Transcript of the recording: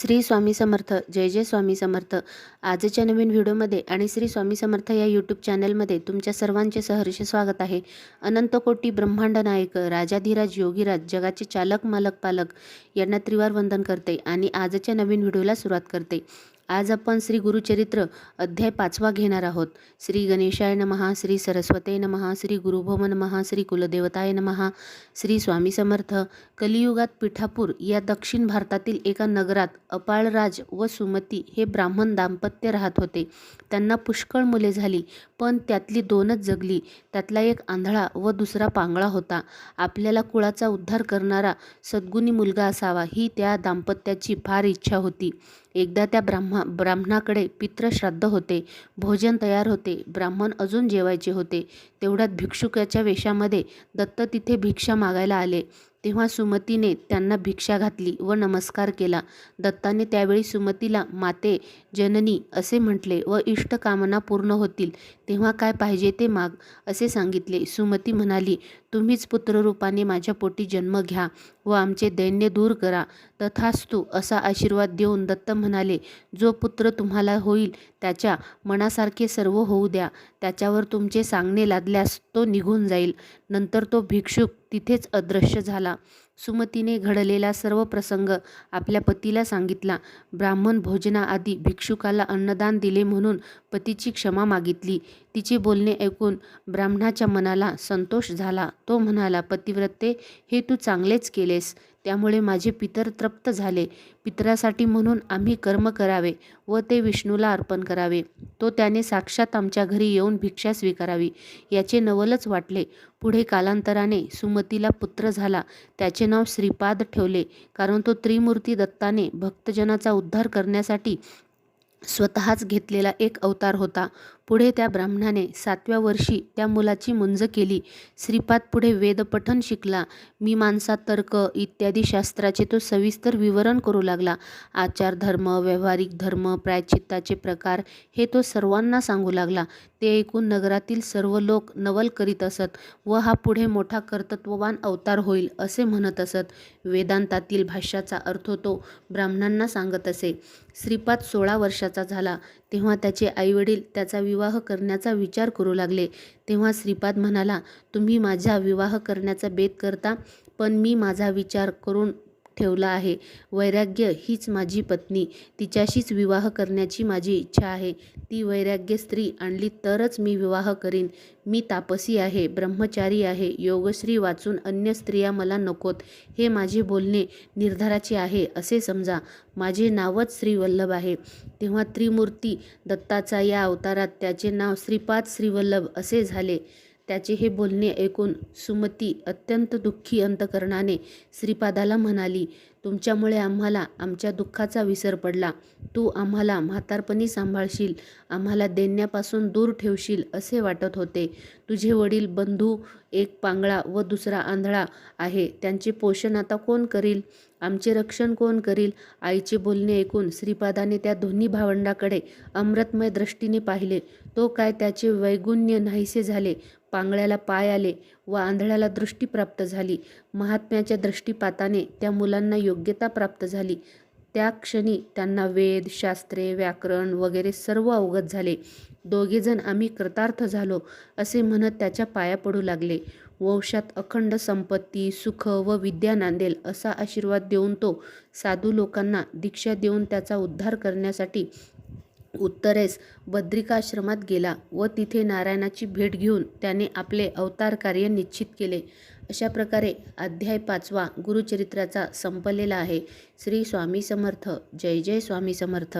श्री स्वामी समर्थ जय जय स्वामी समर्थ. आजच्या नवीन व्हिडिओमध्ये आणि श्री स्वामी समर्थ या यूट्यूब चॅनलमध्ये तुमच्या सर्वांचे सहर्ष स्वागत आहे. अनंत कोटी ब्रह्मांड नायक राजाधिराज योगीराज जगाचे चालक मालक पालक यांना त्रिवार वंदन करते आणि आजच्या नवीन व्हिडिओला सुरुवात करते. आज आपण श्री गुरुचरित्र अध्याय पाचवा घेणार आहोत. श्री गणेशाय नमहा श्री सरस्वते नमहा श्री गुरुभोम नमहा श्री कुलदेवताय नमहा श्री स्वामी समर्थ. कलियुगात पिठापूर या दक्षिण भारतातील एका नगरात अपाळराज व सुमती हे ब्राह्मण दाम्पत्य राहत होते. त्यांना पुष्कळ मुले झाली पण त्यातली दोनच जगली. त्यातला एक आंधळा व दुसरा पांगळा होता. आपल्याला कुळाचा उद्धार करणारा सद्गुणी मुलगा असावा ही त्या दाम्पत्याची फार इच्छा होती. एकदा त्या ब्राह्मा ब्राह्मणाकडे पित्रश्राद्ध होते. भोजन तयार होते. ब्राह्मण अजून जेवायचे होते. तेवढ्यात भिक्षुकाच्या वेशामध्ये दत्त तिथे भिक्षा मागायला आले. तेव्हा सुमतीने त्यांना भिक्षा घातली व नमस्कार केला. दत्ताने त्यावेळी सुमतीला माते जननी असे म्हटले व इष्ट कामना पूर्ण होतील तेव्हा काय पाहिजे ते माग असे सांगितले. सुमती म्हणाली तुम्हीच पुत्ररूपाने माझ्या पोटी जन्म घ्या व आमचे दैन्य दूर करा. तथास्तू असा आशीर्वाद देऊन दत्त म्हणाले जो पुत्र तुम्हाला होईल त्याच्या मनासारखे सर्व होऊ द्या. त्याच्यावर तुमचे सांगणे लादल्यास तो निघून जाईल. नंतर तो भिक्षुक तिथेच अदृश्य झाला. सुमतीने घडलेला सर्व प्रसंग आपल्या पतीला सांगितला. ब्राह्मण भोजनाआधी भिक्षुकाला अन्नदान दिले म्हणून पतीची क्षमा मागितली. तिचे बोलणे ऐकून ब्राह्मणाच्या मनाला संतोष झाला. तो म्हणाला पतिव्रते हे तू चांगलेच केलेस. त्यामुळे माझे पितर तृप्त झाले. पितरासाठी म्हणून आम्ही कर्म करावे व ते विष्णूला अर्पण करावे. तो त्याने साक्षात आमच्या घरी येऊन भिक्षा स्वीकारावी. याचे नवलच वाटले. पुढे कालांतराने सुमतीला पुत्र झाला. त्याचे नाव श्रीपाद ठेवले. कारण तो त्रिमूर्ती दत्ताने भक्तजनाचा उद्धार करण्यासाठी स्वतःच घेतलेला एक अवतार होता. पुढे त्या ब्राह्मणाने सातव्या वर्षी त्या मुलाची मुंज केली. श्रीपाद पुढे वेदपठन शिकला. मीमांसा तर्क इत्यादी शास्त्राचे तो सविस्तर विवरण करू लागला. आचार धर्म व्यावहारिक धर्म प्रायचित्ताचे प्रकार हे तो सर्वांना सांगू लागला. ते ऐकून नगरातील सर्व लोक नवल करीत असत व हा पुढे मोठा कर्तृत्ववान अवतार होईल असे म्हणत असत. वेदांतातील भाष्याचा अर्थ तो ब्राह्मणांना सांगत असे. श्रीपाद सोळा वर्षाचा झाला. तेव्हा त्याचे आईवडील त्याचा विवाह विवाह करण्याचा विचार करू लागले. तेव्हा श्रीपाद म्हणाला तुम्ही माझ्या विवाह करण्याचा बेत करता पण मी माझा विचार करून ठेवला आहे. वैराग्य हीच माझी पत्नी. तिच्याशीच विवाह करण्याची माझी इच्छा आहे. ती वैराग्य स्त्री आणली तरच मी विवाह करीन. मी तापसी आहे ब्रह्मचारी आहे योगश्री वाचून अन्य स्त्रिया मला नकोत. हे माझे बोलणे निर्धाराचे आहे असे समजा. माझे नावच श्रीवल्लभ आहे. तेव्हा त्रिमूर्ती दत्ताचा या अवतारात त्याचे नाव श्रीपाद श्रीवल्लभ असे झाले. त्याचे हे बोलणे ऐकून सुमती अत्यंत दुःखी अंतकरणाने श्रीपादाला म्हणाली तुमच्यामुळे आम्हाला आमच्या दुःखाचा विसर पडला. तू आम्हाला म्हातारपणी सांभाळशील आम्हाला देण्यापासून दूर ठेवशील असे वाटत होते. तुझे वडील बंधू एक पांगळा व दुसरा आंधळा आहे. त्यांचे पोषण आता कोण करील? आमचे रक्षण कोण करील? आईचे बोलणे ऐकून श्रीपादाने त्या दोन्ही भावंडाकडे अमृतमय दृष्टीने पाहिले. तो काय त्याचे वैगुण्य नाहीसे झाले? पांगळ्याला पाय आले व आंधळ्याला दृष्टी प्राप्त झाली. महात्म्याच्या दृष्टीपाताने त्या मुलांना योग्यता प्राप्त झाली. त्या क्षणी त्यांना वेद शास्त्रे व्याकरण वगैरे सर्व अवगत झाले. दोघेजण आम्ही कृतार्थ झालो असे म्हणत त्याच्या पाया पडू लागले. वंशात अखंड संपत्ती सुख व विद्या नांदेल असा आशीर्वाद देऊन तो साधू लोकांना दीक्षा देऊन त्याचा उद्धार करण्यासाठी उत्तरेस बद्रिकाश्रमात गेला व तिथे नारायणाची भेट घेऊन त्याने आपले अवतार कार्य निश्चित केले. अशा प्रकारे अध्याय पाचवा गुरुचरित्राचा संपलेला आहे. श्री स्वामी समर्थ. जय जय स्वामी समर्थ.